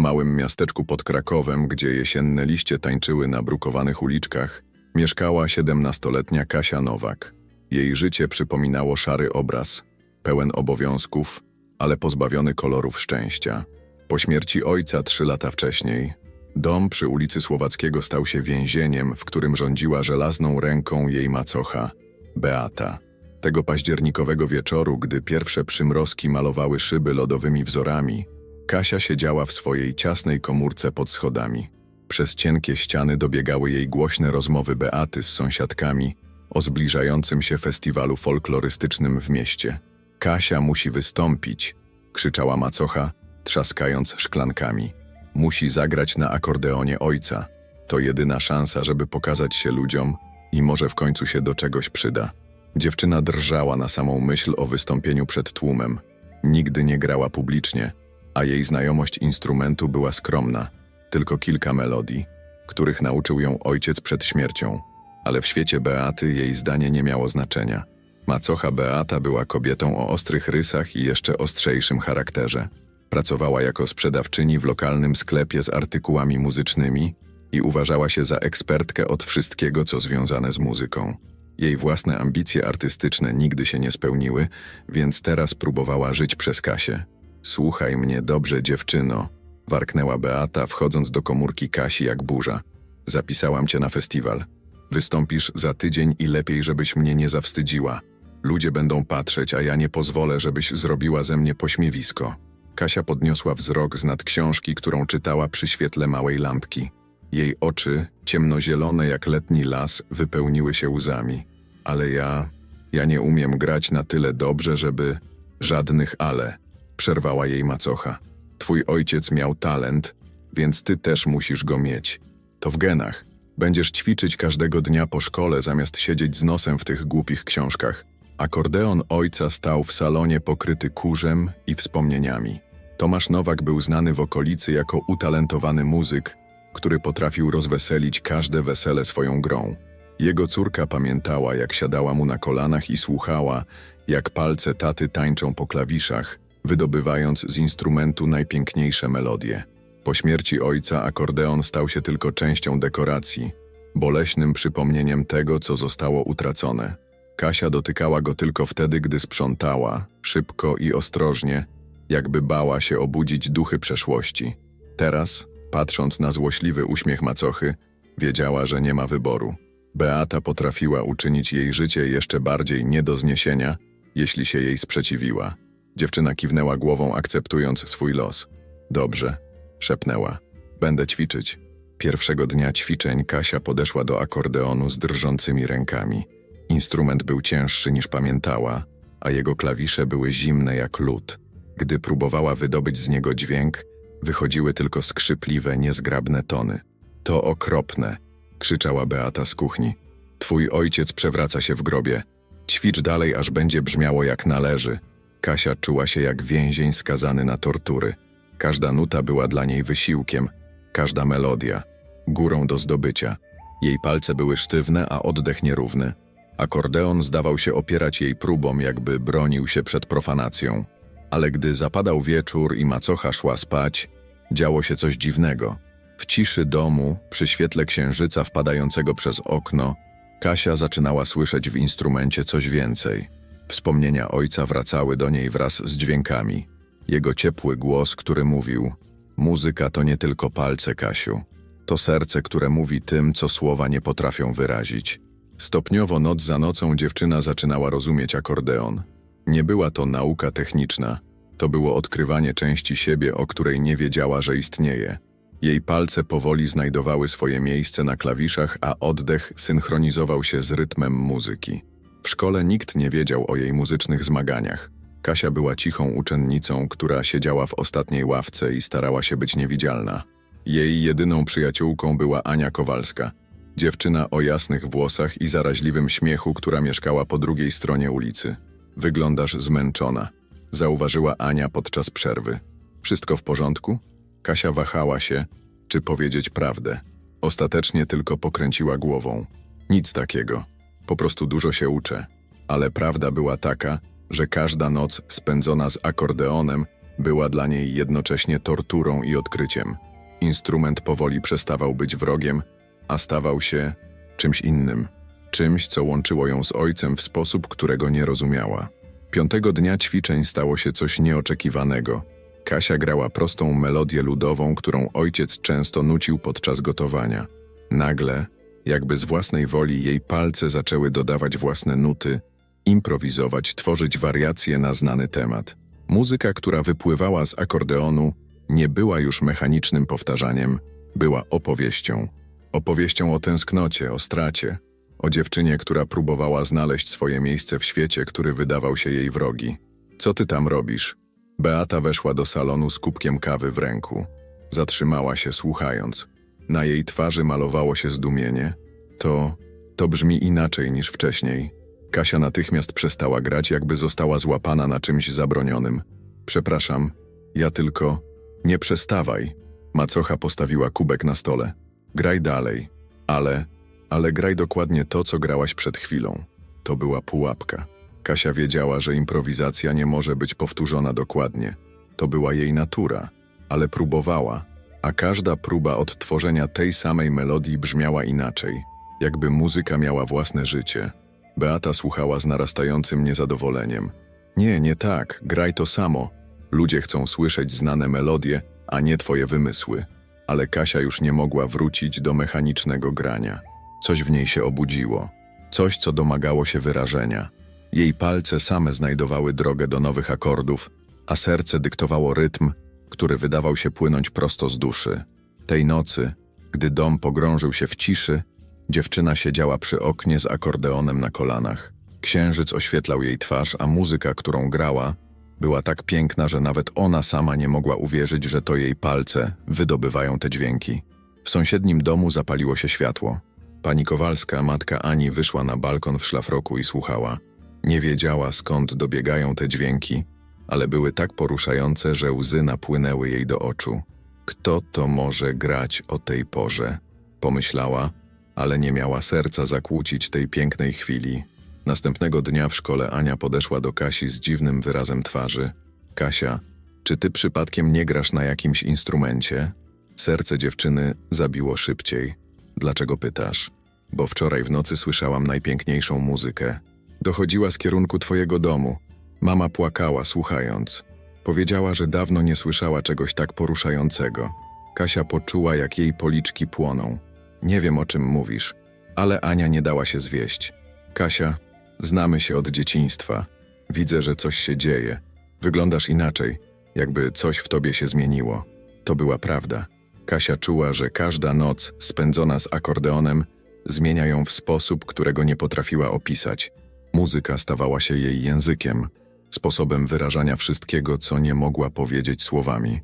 małym miasteczku pod Krakowem, gdzie jesienne liście tańczyły na brukowanych uliczkach, mieszkała siedemnastoletnia Kasia Nowak. Jej życie przypominało szary obraz, pełen obowiązków, ale pozbawiony kolorów szczęścia. Po śmierci ojca trzy lata wcześniej, dom przy ulicy Słowackiego stał się więzieniem, w którym rządziła żelazną ręką jej macocha, Beata. Tego październikowego wieczoru, gdy pierwsze przymrozki malowały szyby lodowymi wzorami, Kasia siedziała w swojej ciasnej komórce pod schodami. Przez cienkie ściany dobiegały jej głośne rozmowy Beaty z sąsiadkami o zbliżającym się festiwalu folklorystycznym w mieście. Kasia musi wystąpić, krzyczała macocha, trzaskając szklankami. Musi zagrać na akordeonie ojca. To jedyna szansa, żeby pokazać się ludziom i może w końcu się do czegoś przyda. Dziewczyna drżała na samą myśl o wystąpieniu przed tłumem. Nigdy nie grała publicznie, a jej znajomość instrumentu była skromna. Tylko kilka melodii, których nauczył ją ojciec przed śmiercią. Ale w świecie Beaty jej zdanie nie miało znaczenia. Macocha Beata była kobietą o ostrych rysach i jeszcze ostrzejszym charakterze. Pracowała jako sprzedawczyni w lokalnym sklepie z artykułami muzycznymi i uważała się za ekspertkę od wszystkiego, co związane z muzyką. Jej własne ambicje artystyczne nigdy się nie spełniły, więc teraz próbowała żyć przez Kasię. Słuchaj mnie dobrze, dziewczyno, warknęła Beata, wchodząc do komórki Kasi jak burza. Zapisałam cię na festiwal. Wystąpisz za tydzień i lepiej, żebyś mnie nie zawstydziła. Ludzie będą patrzeć, a ja nie pozwolę, żebyś zrobiła ze mnie pośmiewisko. Kasia podniosła wzrok z nad książki, którą czytała przy świetle małej lampki. Jej oczy, ciemnozielone jak letni las, wypełniły się łzami. Ale ja, ja nie umiem grać na tyle dobrze, żeby... Żadnych ale, przerwała jej macocha. Twój ojciec miał talent, więc ty też musisz go mieć. To w genach. Będziesz ćwiczyć każdego dnia po szkole, zamiast siedzieć z nosem w tych głupich książkach. Akordeon ojca stał w salonie pokryty kurzem i wspomnieniami. Tomasz Nowak był znany w okolicy jako utalentowany muzyk, który potrafił rozweselić każde wesele swoją grą. Jego córka pamiętała, jak siadała mu na kolanach i słuchała, jak palce taty tańczą po klawiszach, wydobywając z instrumentu najpiękniejsze melodie. Po śmierci ojca akordeon stał się tylko częścią dekoracji, boleśnym przypomnieniem tego, co zostało utracone. Kasia dotykała go tylko wtedy, gdy sprzątała, szybko i ostrożnie, jakby bała się obudzić duchy przeszłości. Teraz, patrząc na złośliwy uśmiech macochy, wiedziała, że nie ma wyboru. Beata potrafiła uczynić jej życie jeszcze bardziej nie do zniesienia, jeśli się jej sprzeciwiła. Dziewczyna kiwnęła głową, akceptując swój los. Dobrze, szepnęła. Będę ćwiczyć. Pierwszego dnia ćwiczeń Kasia podeszła do akordeonu z drżącymi rękami. Instrument był cięższy niż pamiętała, a jego klawisze były zimne jak lód. Gdy próbowała wydobyć z niego dźwięk, wychodziły tylko skrzypliwe, niezgrabne tony. To okropne, krzyczała Beata z kuchni. Twój ojciec przewraca się w grobie. Ćwicz dalej, aż będzie brzmiało jak należy. Kasia czuła się jak więzień skazany na tortury. Każda nuta była dla niej wysiłkiem, każda melodia górą do zdobycia. Jej palce były sztywne, a oddech nierówny. Akordeon zdawał się opierać jej próbom, jakby bronił się przed profanacją. Ale gdy zapadał wieczór i macocha szła spać, działo się coś dziwnego. W ciszy domu, przy świetle księżyca wpadającego przez okno, Kasia zaczynała słyszeć w instrumencie coś więcej. Wspomnienia ojca wracały do niej wraz z dźwiękami. Jego ciepły głos, który mówił: Muzyka to nie tylko palce, Kasiu. To serce, które mówi tym, co słowa nie potrafią wyrazić. Stopniowo, noc za nocą, dziewczyna zaczynała rozumieć akordeon. Nie była to nauka techniczna, to było odkrywanie części siebie, o której nie wiedziała, że istnieje. Jej palce powoli znajdowały swoje miejsce na klawiszach, a oddech synchronizował się z rytmem muzyki. W szkole nikt nie wiedział o jej muzycznych zmaganiach. Kasia była cichą uczennicą, która siedziała w ostatniej ławce i starała się być niewidzialna. Jej jedyną przyjaciółką była Ania Kowalska, dziewczyna o jasnych włosach i zaraźliwym śmiechu, która mieszkała po drugiej stronie ulicy. Wyglądasz zmęczona, zauważyła Ania podczas przerwy. Wszystko w porządku? Kasia wahała się, czy powiedzieć prawdę. Ostatecznie tylko pokręciła głową. Nic takiego. Po prostu dużo się uczę. Ale prawda była taka, że każda noc spędzona z akordeonem była dla niej jednocześnie torturą i odkryciem. Instrument powoli przestawał być wrogiem, a stawał się czymś innym. Czymś, co łączyło ją z ojcem w sposób, którego nie rozumiała. Piątego dnia ćwiczeń stało się coś nieoczekiwanego. Kasia grała prostą melodię ludową, którą ojciec często nucił podczas gotowania. Nagle, jakby z własnej woli, jej palce zaczęły dodawać własne nuty, improwizować, tworzyć wariacje na znany temat. Muzyka, która wypływała z akordeonu, nie była już mechanicznym powtarzaniem, była opowieścią. Opowieścią o tęsknocie, o stracie, o dziewczynie, która próbowała znaleźć swoje miejsce w świecie, który wydawał się jej wrogi. Co ty tam robisz? Beata weszła do salonu z kubkiem kawy w ręku. Zatrzymała się, słuchając. Na jej twarzy malowało się zdumienie. To, to brzmi inaczej niż wcześniej. Kasia natychmiast przestała grać, jakby została złapana na czymś zabronionym. Przepraszam, ja tylko. Nie przestawaj. Macocha postawiła kubek na stole. Graj dalej. Ale, ale graj dokładnie to, co grałaś przed chwilą. To była pułapka. Kasia wiedziała, że improwizacja nie może być powtórzona dokładnie. To była jej natura, ale próbowała, a każda próba odtworzenia tej samej melodii brzmiała inaczej, jakby muzyka miała własne życie. Beata słuchała z narastającym niezadowoleniem. Nie, nie tak, graj to samo. Ludzie chcą słyszeć znane melodie, a nie twoje wymysły. Ale Kasia już nie mogła wrócić do mechanicznego grania. Coś w niej się obudziło. Coś, co domagało się wyrażenia. Jej palce same znajdowały drogę do nowych akordów, a serce dyktowało rytm, który wydawał się płynąć prosto z duszy. Tej nocy, gdy dom pogrążył się w ciszy, dziewczyna siedziała przy oknie z akordeonem na kolanach. Księżyc oświetlał jej twarz, a muzyka, którą grała, była tak piękna, że nawet ona sama nie mogła uwierzyć, że to jej palce wydobywają te dźwięki. W sąsiednim domu zapaliło się światło. Pani Kowalska, matka Ani, wyszła na balkon w szlafroku i słuchała. Nie wiedziała, skąd dobiegają te dźwięki, ale były tak poruszające, że łzy napłynęły jej do oczu. Kto to może grać o tej porze? Pomyślała, ale nie miała serca zakłócić tej pięknej chwili. Następnego dnia w szkole Ania podeszła do Kasi z dziwnym wyrazem twarzy. Kasia, czy ty przypadkiem nie grasz na jakimś instrumencie? Serce dziewczyny zabiło szybciej. Dlaczego pytasz? Bo wczoraj w nocy słyszałam najpiękniejszą muzykę. Dochodziła z kierunku twojego domu. Mama płakała, słuchając. Powiedziała, że dawno nie słyszała czegoś tak poruszającego. Kasia poczuła, jak jej policzki płoną. Nie wiem, o czym mówisz, ale Ania nie dała się zwieść. Kasia, znamy się od dzieciństwa. Widzę, że coś się dzieje. Wyglądasz inaczej, jakby coś w tobie się zmieniło. To była prawda. Kasia czuła, że każda noc spędzona z akordeonem zmienia ją w sposób, którego nie potrafiła opisać. Muzyka stawała się jej językiem, sposobem wyrażania wszystkiego, co nie mogła powiedzieć słowami.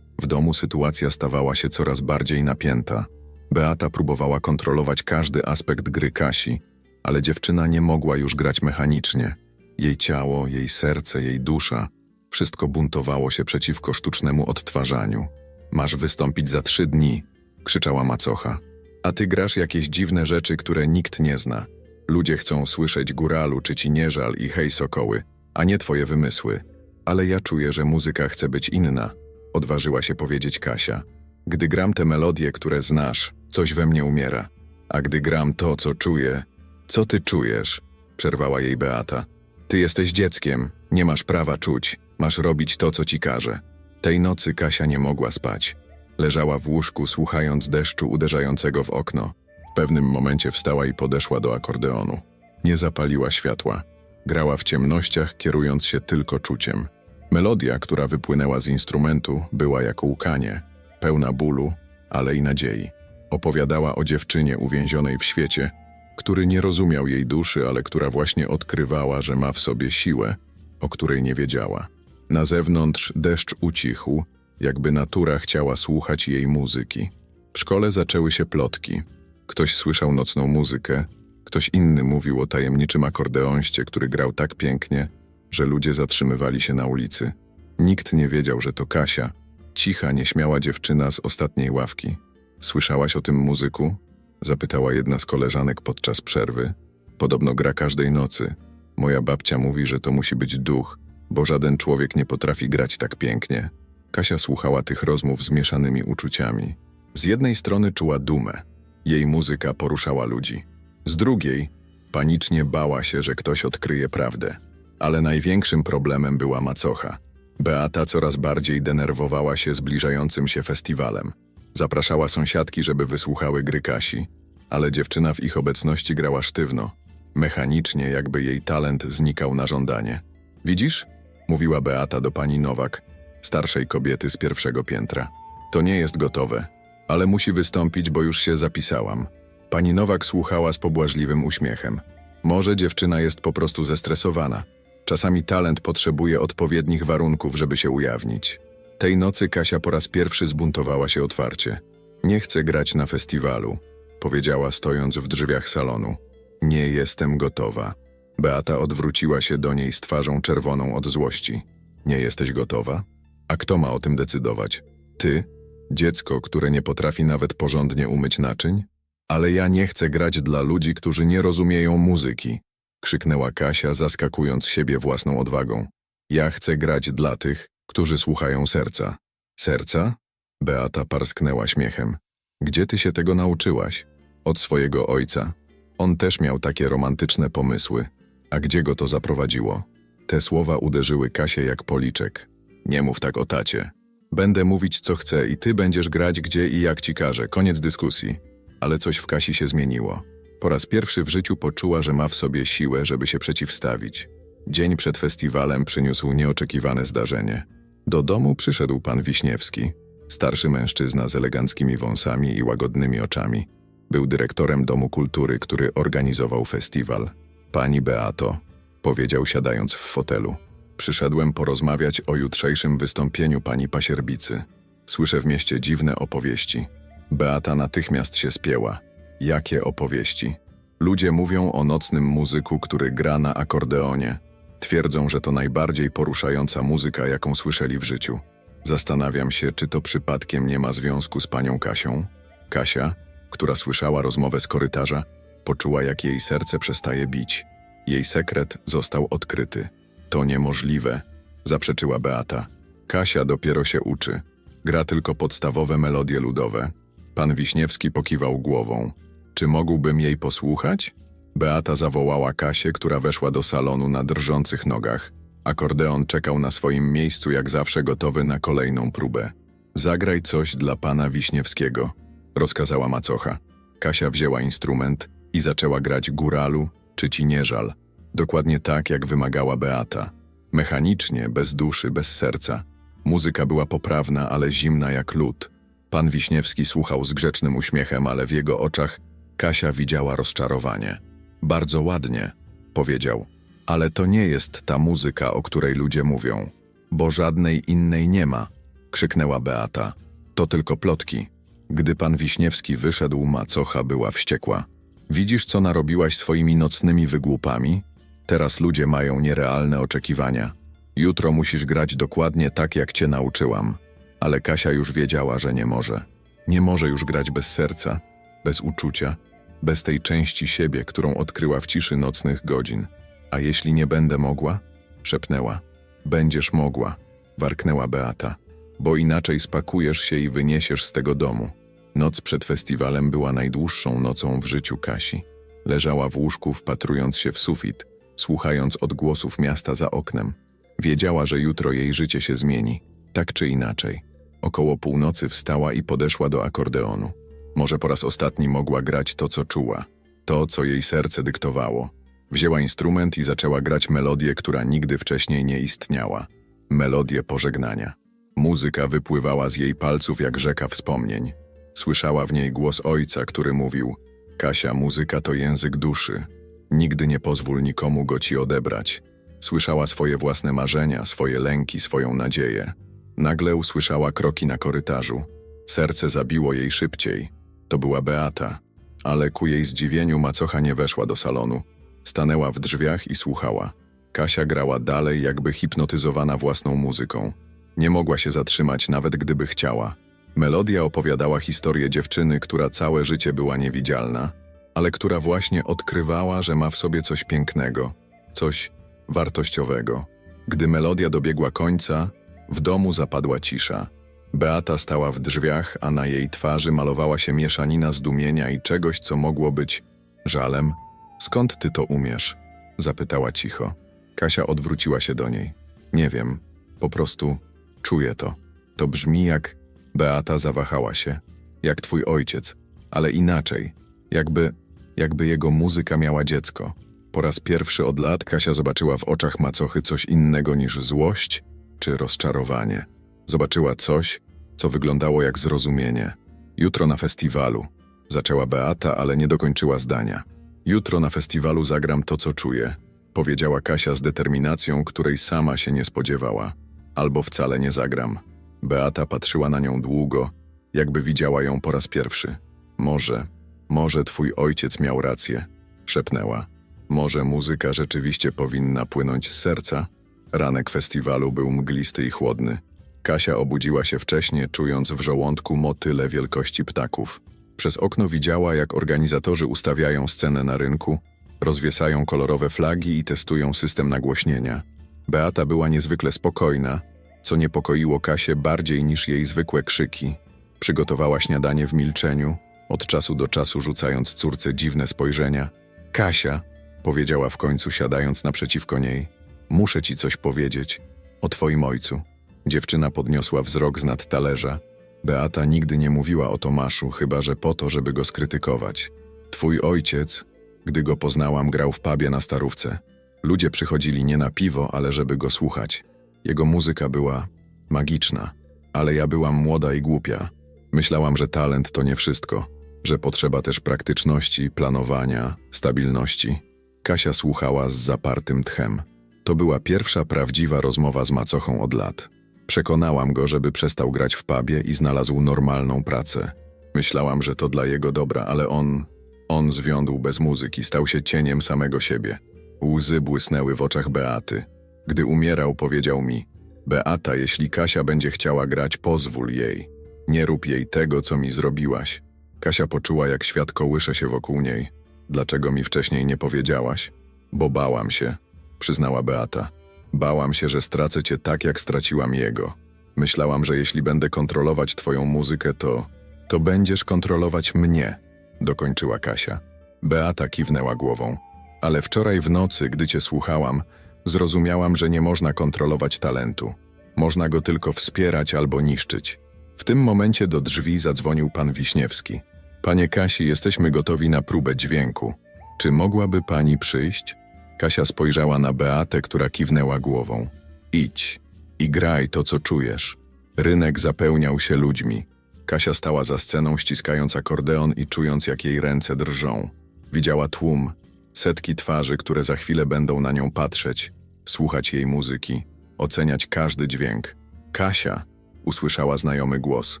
W domu sytuacja stawała się coraz bardziej napięta. Beata próbowała kontrolować każdy aspekt gry Kasi, ale dziewczyna nie mogła już grać mechanicznie. Jej ciało, jej serce, jej dusza wszystko buntowało się przeciwko sztucznemu odtwarzaniu. Masz wystąpić za trzy dni, krzyczała macocha. A ty grasz jakieś dziwne rzeczy, które nikt nie zna. Ludzie chcą słyszeć góralu czy ci nie żal i hej sokoły, a nie twoje wymysły. Ale ja czuję, że muzyka chce być inna, odważyła się powiedzieć Kasia. Gdy gram te melodie, które znasz, coś we mnie umiera. A gdy gram to, co czuję, co ty czujesz? Przerwała jej Beata. Ty jesteś dzieckiem, nie masz prawa czuć, masz robić to, co ci każe. Tej nocy Kasia nie mogła spać. Leżała w łóżku, słuchając deszczu uderzającego w okno. W pewnym momencie wstała i podeszła do akordeonu. Nie zapaliła światła. Grała w ciemnościach, kierując się tylko czuciem. Melodia, która wypłynęła z instrumentu, była jak łkanie, pełna bólu, ale i nadziei. Opowiadała o dziewczynie uwięzionej w świecie, który nie rozumiał jej duszy, ale która właśnie odkrywała, że ma w sobie siłę, o której nie wiedziała. Na zewnątrz deszcz ucichł, jakby natura chciała słuchać jej muzyki. W szkole zaczęły się plotki. Ktoś słyszał nocną muzykę, ktoś inny mówił o tajemniczym akordeonście, który grał tak pięknie, że ludzie zatrzymywali się na ulicy. Nikt nie wiedział, że to Kasia, cicha, nieśmiała dziewczyna z ostatniej ławki. Słyszałaś o tym muzyku? Zapytała jedna z koleżanek podczas przerwy. Podobno gra każdej nocy. Moja babcia mówi, że to musi być duch, bo żaden człowiek nie potrafi grać tak pięknie. Kasia słuchała tych rozmów z mieszanymi uczuciami. Z jednej strony czuła dumę. Jej muzyka poruszała ludzi. Z drugiej panicznie bała się, że ktoś odkryje prawdę. Ale największym problemem była macocha. Beata coraz bardziej denerwowała się zbliżającym się festiwalem. Zapraszała sąsiadki, żeby wysłuchały gry Kasi, ale dziewczyna w ich obecności grała sztywno, mechanicznie, jakby jej talent znikał na żądanie. Widzisz? mówiła Beata do pani Nowak, starszej kobiety z pierwszego piętra. To nie jest gotowe, ale musi wystąpić, bo już się zapisałam. Pani Nowak słuchała z pobłażliwym uśmiechem. Może dziewczyna jest po prostu zestresowana. Czasami talent potrzebuje odpowiednich warunków, żeby się ujawnić. Tej nocy Kasia po raz pierwszy zbuntowała się otwarcie. Nie chcę grać na festiwalu, powiedziała stojąc w drzwiach salonu. Nie jestem gotowa. Beata odwróciła się do niej z twarzą czerwoną od złości. Nie jesteś gotowa? A kto ma o tym decydować? Ty? Dziecko, które nie potrafi nawet porządnie umyć naczyń? Ale ja nie chcę grać dla ludzi, którzy nie rozumieją muzyki, krzyknęła Kasia, zaskakując siebie własną odwagą. Ja chcę grać dla tych, którzy słuchają serca. Serca? Beata parsknęła śmiechem. Gdzie ty się tego nauczyłaś? Od swojego ojca. On też miał takie romantyczne pomysły. A gdzie go to zaprowadziło? Te słowa uderzyły Kasię jak policzek. Nie mów tak o tacie. Będę mówić co chcę i ty będziesz grać gdzie i jak ci każę. Koniec dyskusji. Ale coś w Kasi się zmieniło. Po raz pierwszy w życiu poczuła, że ma w sobie siłę, żeby się przeciwstawić. Dzień przed festiwalem przyniósł nieoczekiwane zdarzenie. Do domu przyszedł pan Wiśniewski, starszy mężczyzna z eleganckimi wąsami i łagodnymi oczami. Był dyrektorem Domu Kultury, który organizował festiwal. Pani Beato, powiedział siadając w fotelu. Przyszedłem porozmawiać o jutrzejszym wystąpieniu pani Pasierbicy. Słyszę w mieście dziwne opowieści. Beata natychmiast się spięła. Jakie opowieści? Ludzie mówią o nocnym muzyku, który gra na akordeonie. Twierdzą, że to najbardziej poruszająca muzyka, jaką słyszeli w życiu. Zastanawiam się, czy to przypadkiem nie ma związku z panią Kasią. Kasia, która słyszała rozmowę z korytarza, poczuła, jak jej serce przestaje bić. Jej sekret został odkryty. To niemożliwe, zaprzeczyła Beata. Kasia dopiero się uczy. Gra tylko podstawowe melodie ludowe. Pan Wiśniewski pokiwał głową. Czy mógłbym jej posłuchać? Beata zawołała Kasię, która weszła do salonu na drżących nogach. Akordeon czekał na swoim miejscu, jak zawsze gotowy na kolejną próbę. Zagraj coś dla pana Wiśniewskiego, rozkazała macocha. Kasia wzięła instrument i zaczęła grać góralu czy ci nie żal. Dokładnie tak, jak wymagała Beata. Mechanicznie, bez duszy, bez serca. Muzyka była poprawna, ale zimna jak lód. Pan Wiśniewski słuchał z grzecznym uśmiechem, ale w jego oczach Kasia widziała rozczarowanie. Bardzo ładnie, powiedział, ale to nie jest ta muzyka, o której ludzie mówią, bo żadnej innej nie ma, krzyknęła Beata. To tylko plotki. Gdy pan Wiśniewski wyszedł, macocha była wściekła. Widzisz, co narobiłaś swoimi nocnymi wygłupami? Teraz ludzie mają nierealne oczekiwania. Jutro musisz grać dokładnie tak, jak cię nauczyłam. Ale Kasia już wiedziała, że nie może. Nie może już grać bez serca, bez uczucia, bez tej części siebie, którą odkryła w ciszy nocnych godzin. A jeśli nie będę mogła? szepnęła. Będziesz mogła, warknęła Beata, bo inaczej spakujesz się i wyniesiesz z tego domu. Noc przed festiwalem była najdłuższą nocą w życiu Kasi. Leżała w łóżku, wpatrując się w sufit, słuchając odgłosów miasta za oknem. Wiedziała, że jutro jej życie się zmieni, tak czy inaczej. Około północy wstała i podeszła do akordeonu. Może po raz ostatni mogła grać to, co czuła, to, co jej serce dyktowało. Wzięła instrument i zaczęła grać melodię, która nigdy wcześniej nie istniała. Melodię pożegnania. Muzyka wypływała z jej palców jak rzeka wspomnień. Słyszała w niej głos ojca, który mówił: Kasia, muzyka to język duszy. Nigdy nie pozwól nikomu go ci odebrać. Słyszała swoje własne marzenia, swoje lęki, swoją nadzieję. Nagle usłyszała kroki na korytarzu. Serce zabiło jej szybciej. To była Beata, ale ku jej zdziwieniu macocha nie weszła do salonu. Stanęła w drzwiach i słuchała. Kasia grała dalej, jakby hipnotyzowana własną muzyką. Nie mogła się zatrzymać, nawet gdyby chciała. Melodia opowiadała historię dziewczyny, która całe życie była niewidzialna, ale która właśnie odkrywała, że ma w sobie coś pięknego, coś wartościowego. Gdy melodia dobiegła końca, W domu zapadła cisza. Beata stała w drzwiach, a na jej twarzy malowała się mieszanina zdumienia i czegoś, co mogło być żalem. Skąd ty to umiesz? Zapytała cicho. Kasia odwróciła się do niej. Nie wiem, po prostu czuję to. To brzmi jak. Beata zawahała się. Jak twój ojciec, ale inaczej. Jakby. jakby jego muzyka miała dziecko. Po raz pierwszy od lat Kasia zobaczyła w oczach macochy coś innego niż złość czy rozczarowanie. Zobaczyła coś, co wyglądało jak zrozumienie. Jutro na festiwalu. Zaczęła Beata, ale nie dokończyła zdania. Jutro na festiwalu zagram to, co czuję, powiedziała Kasia z determinacją, której sama się nie spodziewała. Albo wcale nie zagram. Beata patrzyła na nią długo, jakby widziała ją po raz pierwszy. Może, może twój ojciec miał rację, szepnęła. Może muzyka rzeczywiście powinna płynąć z serca? Ranek festiwalu był mglisty i chłodny. Kasia obudziła się wcześnie, czując w żołądku motyle wielkości ptaków. Przez okno widziała, jak organizatorzy ustawiają scenę na rynku, rozwiesają kolorowe flagi i testują system nagłośnienia. Beata była niezwykle spokojna, co niepokoiło Kasię bardziej niż jej zwykłe krzyki. Przygotowała śniadanie w milczeniu, od czasu do czasu rzucając córce dziwne spojrzenia. Kasia, powiedziała w końcu siadając naprzeciwko niej, muszę ci coś powiedzieć o twoim ojcu. Dziewczyna podniosła wzrok z nad talerza. Beata nigdy nie mówiła o Tomaszu, chyba że po to, żeby go skrytykować. Twój ojciec, gdy go poznałam, grał w pubie na Starówce. Ludzie przychodzili nie na piwo, ale żeby go słuchać. Jego muzyka była magiczna, ale ja byłam młoda i głupia. Myślałam, że talent to nie wszystko, że potrzeba też praktyczności, planowania, stabilności. Kasia słuchała z zapartym tchem. To była pierwsza prawdziwa rozmowa z macochą od lat. Przekonałam go, żeby przestał grać w pubie i znalazł normalną pracę. Myślałam, że to dla jego dobra, ale on... On zwiądł bez muzyki, stał się cieniem samego siebie. Łzy błysnęły w oczach Beaty. Gdy umierał, powiedział mi: Beata, jeśli Kasia będzie chciała grać, pozwól jej. Nie rób jej tego, co mi zrobiłaś. Kasia poczuła, jak świat kołysze się wokół niej. Dlaczego mi wcześniej nie powiedziałaś? Bo bałam się, przyznała Beata. Bałam się, że stracę cię tak, jak straciłam jego. Myślałam, że jeśli będę kontrolować twoją muzykę, to. to będziesz kontrolować mnie, dokończyła Kasia. Beata kiwnęła głową. Ale wczoraj w nocy, gdy cię słuchałam, zrozumiałam, że nie można kontrolować talentu. Można go tylko wspierać albo niszczyć. W tym momencie do drzwi zadzwonił pan Wiśniewski. Panie Kasi, jesteśmy gotowi na próbę dźwięku. Czy mogłaby pani przyjść? Kasia spojrzała na Beatę, która kiwnęła głową. Idź i graj to, co czujesz. Rynek zapełniał się ludźmi. Kasia stała za sceną, ściskając akordeon i czując, jak jej ręce drżą. Widziała tłum, setki twarzy, które za chwilę będą na nią patrzeć, słuchać jej muzyki, oceniać każdy dźwięk. Kasia usłyszała znajomy głos.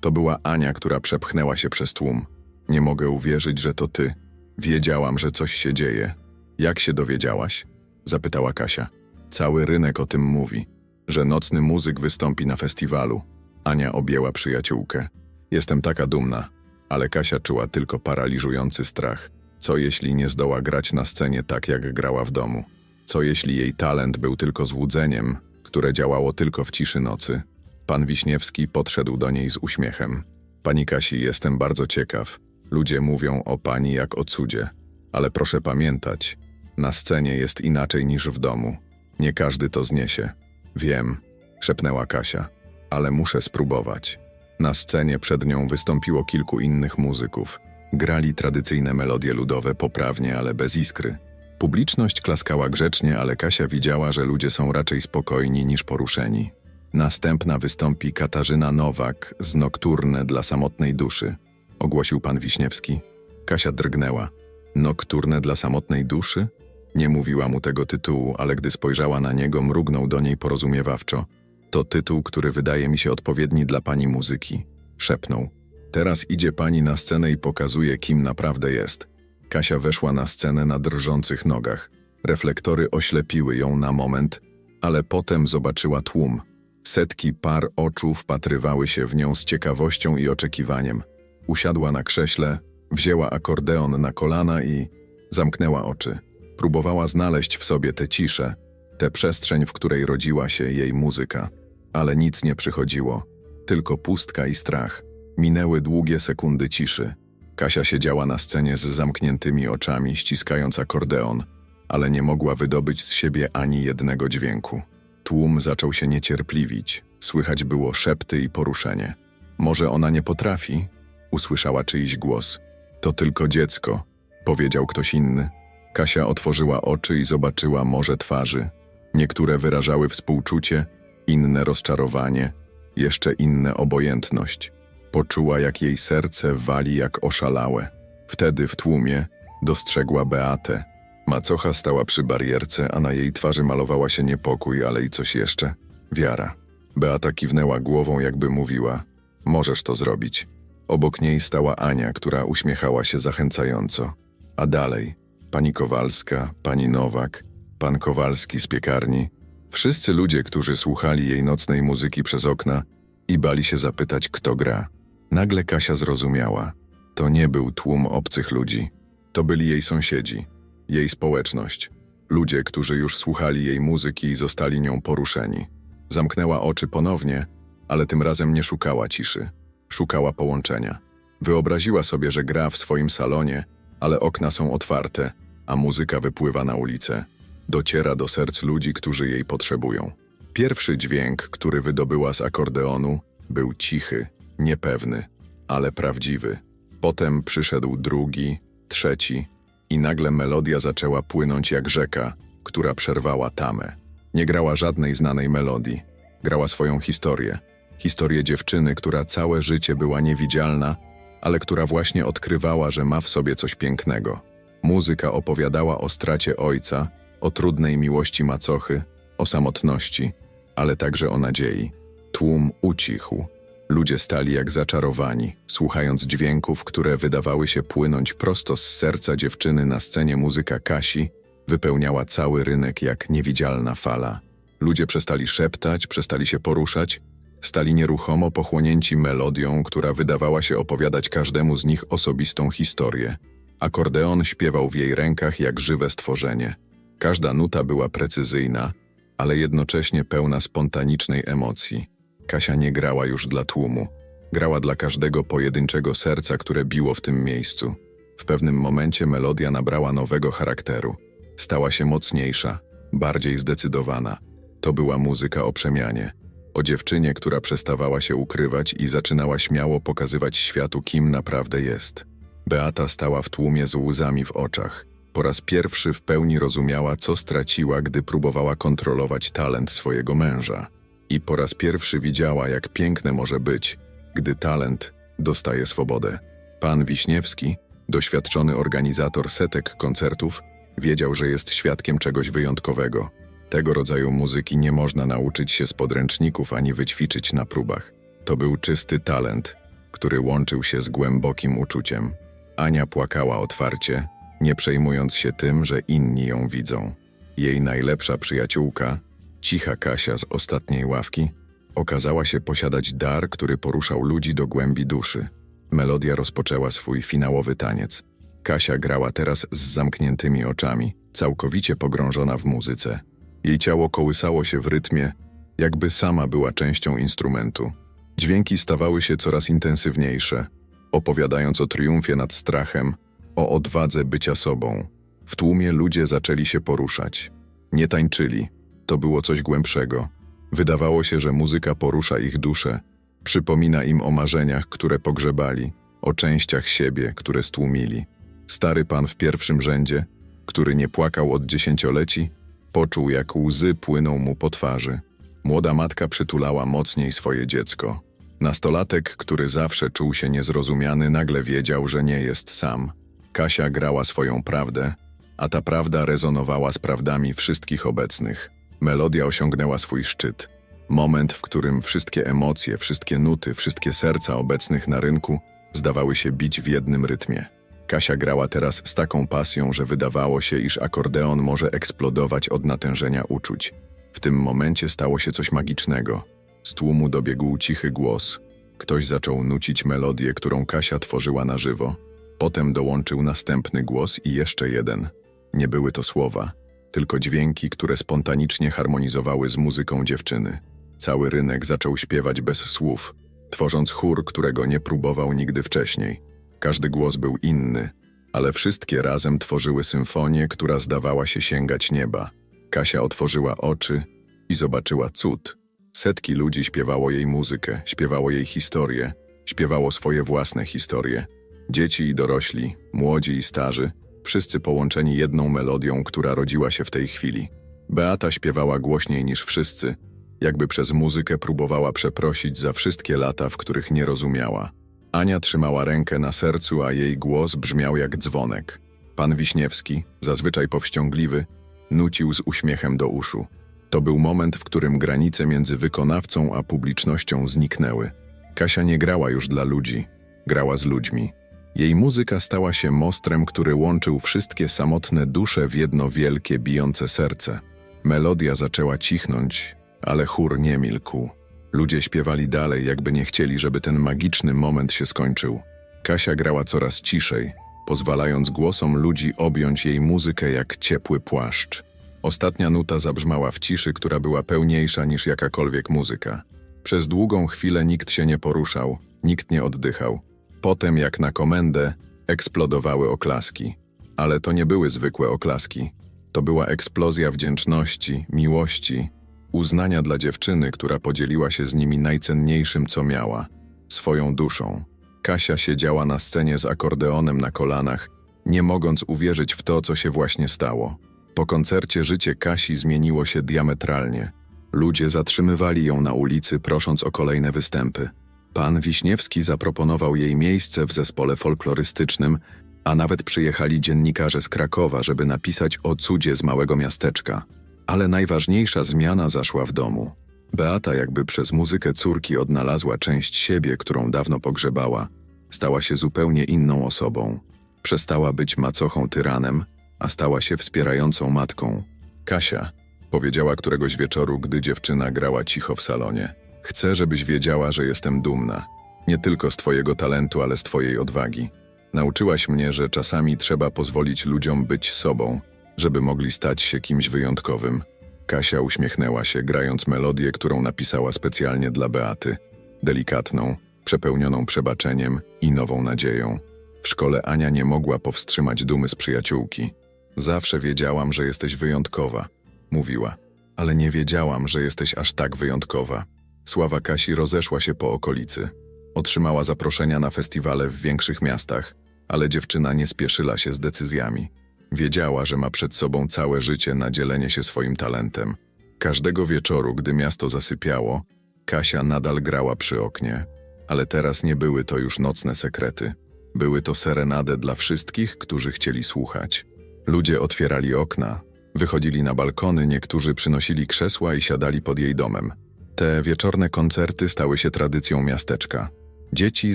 To była Ania, która przepchnęła się przez tłum. Nie mogę uwierzyć, że to ty. Wiedziałam, że coś się dzieje. Jak się dowiedziałaś? Zapytała Kasia. Cały rynek o tym mówi, że nocny muzyk wystąpi na festiwalu. Ania objęła przyjaciółkę. Jestem taka dumna, ale Kasia czuła tylko paraliżujący strach. Co jeśli nie zdoła grać na scenie tak, jak grała w domu? Co jeśli jej talent był tylko złudzeniem, które działało tylko w ciszy nocy? Pan Wiśniewski podszedł do niej z uśmiechem. Pani Kasi, jestem bardzo ciekaw. Ludzie mówią o pani jak o cudzie. Ale proszę pamiętać, na scenie jest inaczej niż w domu. Nie każdy to zniesie. Wiem, szepnęła Kasia, ale muszę spróbować. Na scenie przed nią wystąpiło kilku innych muzyków. Grali tradycyjne melodie ludowe poprawnie, ale bez iskry. Publiczność klaskała grzecznie, ale Kasia widziała, że ludzie są raczej spokojni niż poruszeni. Następna wystąpi Katarzyna Nowak z Nokturne dla samotnej duszy, ogłosił pan Wiśniewski. Kasia drgnęła. Nokturne dla samotnej duszy? Nie mówiła mu tego tytułu, ale gdy spojrzała na niego, mrugnął do niej porozumiewawczo. To tytuł, który wydaje mi się odpowiedni dla pani muzyki. Szepnął. Teraz idzie pani na scenę i pokazuje, kim naprawdę jest. Kasia weszła na scenę na drżących nogach. Reflektory oślepiły ją na moment, ale potem zobaczyła tłum. Setki par oczu wpatrywały się w nią z ciekawością i oczekiwaniem. Usiadła na krześle, wzięła akordeon na kolana i zamknęła oczy. Próbowała znaleźć w sobie tę ciszę, tę przestrzeń, w której rodziła się jej muzyka. Ale nic nie przychodziło. Tylko pustka i strach. Minęły długie sekundy ciszy. Kasia siedziała na scenie z zamkniętymi oczami, ściskając akordeon, ale nie mogła wydobyć z siebie ani jednego dźwięku. Tłum zaczął się niecierpliwić. Słychać było szepty i poruszenie. Może ona nie potrafi? Usłyszała czyjś głos. To tylko dziecko, powiedział ktoś inny. Kasia otworzyła oczy i zobaczyła morze twarzy. Niektóre wyrażały współczucie, inne rozczarowanie, jeszcze inne obojętność. Poczuła, jak jej serce wali jak oszalałe. Wtedy w tłumie dostrzegła Beatę. Macocha stała przy barierce, a na jej twarzy malowała się niepokój, ale i coś jeszcze wiara. Beata kiwnęła głową, jakby mówiła: Możesz to zrobić. Obok niej stała Ania, która uśmiechała się zachęcająco. A dalej pani Kowalska, pani Nowak, pan Kowalski z piekarni. Wszyscy ludzie, którzy słuchali jej nocnej muzyki przez okna i bali się zapytać, kto gra. Nagle Kasia zrozumiała. To nie był tłum obcych ludzi. To byli jej sąsiedzi, jej społeczność. Ludzie, którzy już słuchali jej muzyki i zostali nią poruszeni. Zamknęła oczy ponownie, ale tym razem nie szukała ciszy. Szukała połączenia. Wyobraziła sobie, że gra w swoim salonie, ale okna są otwarte, a muzyka wypływa na ulicę. Dociera do serc ludzi, którzy jej potrzebują. Pierwszy dźwięk, który wydobyła z akordeonu, był cichy, niepewny, ale prawdziwy. Potem przyszedł drugi, trzeci i nagle melodia zaczęła płynąć jak rzeka, która przerwała tamę. Nie grała żadnej znanej melodii. Grała swoją historię. Historię dziewczyny, która całe życie była niewidzialna, ale która właśnie odkrywała, że ma w sobie coś pięknego. Muzyka opowiadała o stracie ojca, o trudnej miłości macochy, o samotności, ale także o nadziei. Tłum ucichł. Ludzie stali jak zaczarowani, słuchając dźwięków, które wydawały się płynąć prosto z serca dziewczyny na scenie muzyka Kasi, wypełniała cały rynek jak niewidzialna fala. Ludzie przestali szeptać, przestali się poruszać, stali nieruchomo pochłonięci melodią, która wydawała się opowiadać każdemu z nich osobistą historię. Akordeon śpiewał w jej rękach jak żywe stworzenie. Każda nuta była precyzyjna, ale jednocześnie pełna spontanicznej emocji. Kasia nie grała już dla tłumu. Grała dla każdego pojedynczego serca, które biło w tym miejscu. W pewnym momencie melodia nabrała nowego charakteru. Stała się mocniejsza, bardziej zdecydowana. To była muzyka o przemianie. O dziewczynie, która przestawała się ukrywać i zaczynała śmiało pokazywać światu, kim naprawdę jest. Beata stała w tłumie z łzami w oczach. Po raz pierwszy w pełni rozumiała, co straciła, gdy próbowała kontrolować talent swojego męża. I po raz pierwszy widziała, jak piękne może być, gdy talent dostaje swobodę. Pan Wiśniewski, doświadczony organizator setek koncertów, wiedział, że jest świadkiem czegoś wyjątkowego. Tego rodzaju muzyki nie można nauczyć się z podręczników ani wyćwiczyć na próbach. To był czysty talent, który łączył się z głębokim uczuciem. Ania płakała otwarcie, nie przejmując się tym, że inni ją widzą. Jej najlepsza przyjaciółka, cicha Kasia z ostatniej ławki, okazała się posiadać dar, który poruszał ludzi do głębi duszy. Melodia rozpoczęła swój finałowy taniec. Kasia grała teraz z zamkniętymi oczami, całkowicie pogrążona w muzyce. Jej ciało kołysało się w rytmie, jakby sama była częścią instrumentu. Dźwięki stawały się coraz intensywniejsze, opowiadając o triumfie nad strachem, o odwadze bycia sobą. W tłumie ludzie zaczęli się poruszać. Nie tańczyli, to było coś głębszego. Wydawało się, że muzyka porusza ich duszę, przypomina im o marzeniach, które pogrzebali, o częściach siebie, które stłumili. Stary pan w pierwszym rzędzie, który nie płakał od dziesięcioleci, poczuł, jak łzy płyną mu po twarzy. Młoda matka przytulała mocniej swoje dziecko. Nastolatek, który zawsze czuł się niezrozumiany, nagle wiedział, że nie jest sam. Kasia grała swoją prawdę, a ta prawda rezonowała z prawdami wszystkich obecnych. Melodia osiągnęła swój szczyt. Moment, w którym wszystkie emocje, wszystkie nuty, wszystkie serca obecnych na rynku zdawały się bić w jednym rytmie. Kasia grała teraz z taką pasją, że wydawało się, iż akordeon może eksplodować od natężenia uczuć. W tym momencie stało się coś magicznego. Z tłumu dobiegł cichy głos. Ktoś zaczął nucić melodię, którą Kasia tworzyła na żywo. Potem dołączył następny głos i jeszcze jeden. Nie były to słowa, tylko dźwięki, które spontanicznie harmonizowały z muzyką dziewczyny. Cały rynek zaczął śpiewać bez słów, tworząc chór, którego nie próbował nigdy wcześniej. Każdy głos był inny, ale wszystkie razem tworzyły symfonię, która zdawała się sięgać nieba. Kasia otworzyła oczy i zobaczyła cud. Setki ludzi śpiewało jej muzykę, śpiewało jej historię, śpiewało swoje własne historie. Dzieci i dorośli, młodzi i starzy, wszyscy połączeni jedną melodią, która rodziła się w tej chwili. Beata śpiewała głośniej niż wszyscy, jakby przez muzykę próbowała przeprosić za wszystkie lata, w których nie rozumiała. Ania trzymała rękę na sercu, a jej głos brzmiał jak dzwonek. Pan Wiśniewski, zazwyczaj powściągliwy, nucił z uśmiechem do uszu. To był moment, w którym granice między wykonawcą a publicznością zniknęły. Kasia nie grała już dla ludzi, grała z ludźmi. Jej muzyka stała się mostrem, który łączył wszystkie samotne dusze w jedno wielkie, bijące serce. Melodia zaczęła cichnąć, ale chór nie milkł. Ludzie śpiewali dalej, jakby nie chcieli, żeby ten magiczny moment się skończył. Kasia grała coraz ciszej, pozwalając głosom ludzi objąć jej muzykę jak ciepły płaszcz. Ostatnia nuta zabrzmała w ciszy, która była pełniejsza niż jakakolwiek muzyka. Przez długą chwilę nikt się nie poruszał, nikt nie oddychał. Potem, jak na komendę, eksplodowały oklaski. Ale to nie były zwykłe oklaski. To była eksplozja wdzięczności, miłości, uznania dla dziewczyny, która podzieliła się z nimi najcenniejszym, co miała swoją duszą. Kasia siedziała na scenie z akordeonem na kolanach, nie mogąc uwierzyć w to, co się właśnie stało. Po koncercie życie Kasi zmieniło się diametralnie. Ludzie zatrzymywali ją na ulicy, prosząc o kolejne występy. Pan Wiśniewski zaproponował jej miejsce w zespole folklorystycznym, a nawet przyjechali dziennikarze z Krakowa, żeby napisać o cudzie z małego miasteczka. Ale najważniejsza zmiana zaszła w domu. Beata jakby przez muzykę córki odnalazła część siebie, którą dawno pogrzebała. Stała się zupełnie inną osobą. Przestała być macochą tyranem, a stała się wspierającą matką. Kasia, powiedziała któregoś wieczoru, gdy dziewczyna grała cicho w salonie. Chcę, żebyś wiedziała, że jestem dumna. Nie tylko z twojego talentu, ale z twojej odwagi. Nauczyłaś mnie, że czasami trzeba pozwolić ludziom być sobą, żeby mogli stać się kimś wyjątkowym. Kasia uśmiechnęła się, grając melodię, którą napisała specjalnie dla Beaty. Delikatną, przepełnioną przebaczeniem i nową nadzieją. W szkole Ania nie mogła powstrzymać dumy z przyjaciółki. Zawsze wiedziałam, że jesteś wyjątkowa, mówiła, ale nie wiedziałam, że jesteś aż tak wyjątkowa. Sława Kasi rozeszła się po okolicy. Otrzymała zaproszenia na festiwale w większych miastach, ale dziewczyna nie spieszyła się z decyzjami. Wiedziała, że ma przed sobą całe życie na dzielenie się swoim talentem. Każdego wieczoru, gdy miasto zasypiało, Kasia nadal grała przy oknie, ale teraz nie były to już nocne sekrety. Były to serenady dla wszystkich, którzy chcieli słuchać. Ludzie otwierali okna, wychodzili na balkony, niektórzy przynosili krzesła i siadali pod jej domem. Te wieczorne koncerty stały się tradycją miasteczka. Dzieci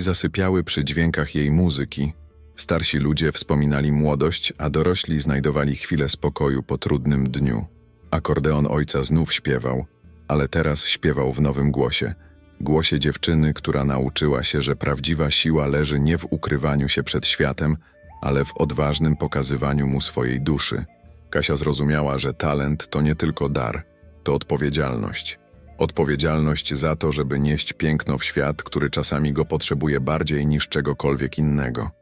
zasypiały przy dźwiękach jej muzyki, starsi ludzie wspominali młodość, a dorośli znajdowali chwilę spokoju po trudnym dniu. Akordeon ojca znów śpiewał, ale teraz śpiewał w nowym głosie. Głosie dziewczyny, która nauczyła się, że prawdziwa siła leży nie w ukrywaniu się przed światem, ale w odważnym pokazywaniu mu swojej duszy. Kasia zrozumiała, że talent to nie tylko dar, to odpowiedzialność. Odpowiedzialność za to, żeby nieść piękno w świat, który czasami go potrzebuje bardziej niż czegokolwiek innego.